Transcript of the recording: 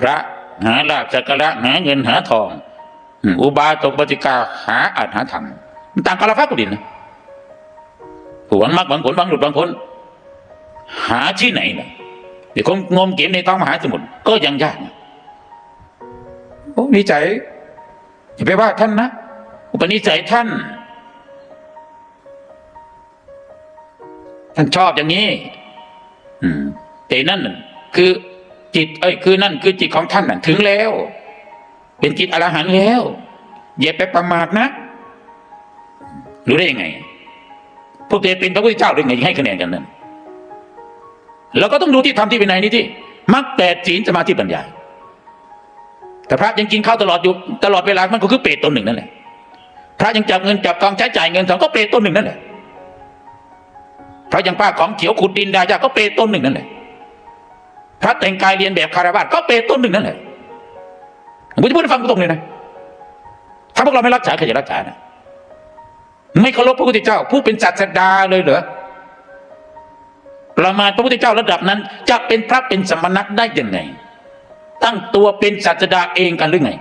พระหาลาภสักการะหาเงินหาทองอืมอุบาสกบติกาหาอาจหาธรรมมันต่างกันละฟ้ากับดินนะผู้หวังมากหวังผลหวังหลุดหวังพ้นหาที่ไหนนะเดี๋ยวคงงมเก็บในท้องมหาสมุทรก็ยังยากนะโอ้นิสัยอย่าไปว่าท่านนะอุปนิสัยท่าน ท่านชอบอย่างนี้อืมแต่นั่นน่ะคือ จิต เอ้ยคือนั่นคือจิตของท่านน่ะถึงแล้ว เป็นจิตอรหันต์แล้วอย่าไปประมาทนะรู้ได้ยังไง พวกเธอเป็นพระพุทธเจ้าได้ไงให้คะแนนกันนั่นเราก็ต้องดูที่ธรรมที่เป็นในนี้ที่มรรคแปดศีลสมาธิปัญญา แต่พระยังกินข้าวตลอดอยู่ตลอดเวลามันก็คือเปรตตนหนึ่งนั่นแหละพระยังจับเงินจับทองใช้จ่ายเงินทองก็เปรตตนหนึ่งนั่นแหละพระยังป้าของเขียวขุดดินดายาก็เปรตตนหนึ่งนั่นแหละ พระแต่งกายเรียนแบบคารวะก็เปรตตนหนึ่งนั่นแหละผมจะพูดให้ฟังตรงเลยนะ ถ้าพวกเราไม่รักษาใครจะรักษานะไม่เคารพพระพุทธเจ้า ผู้เป็นศาสดาเลยเหรอประมาณพระพุทธเจ้าระดับนั้น จะเป็นพระเป็นสมณะได้ยังไง ตั้งตัวเป็นศาสดาเองกันหรือไง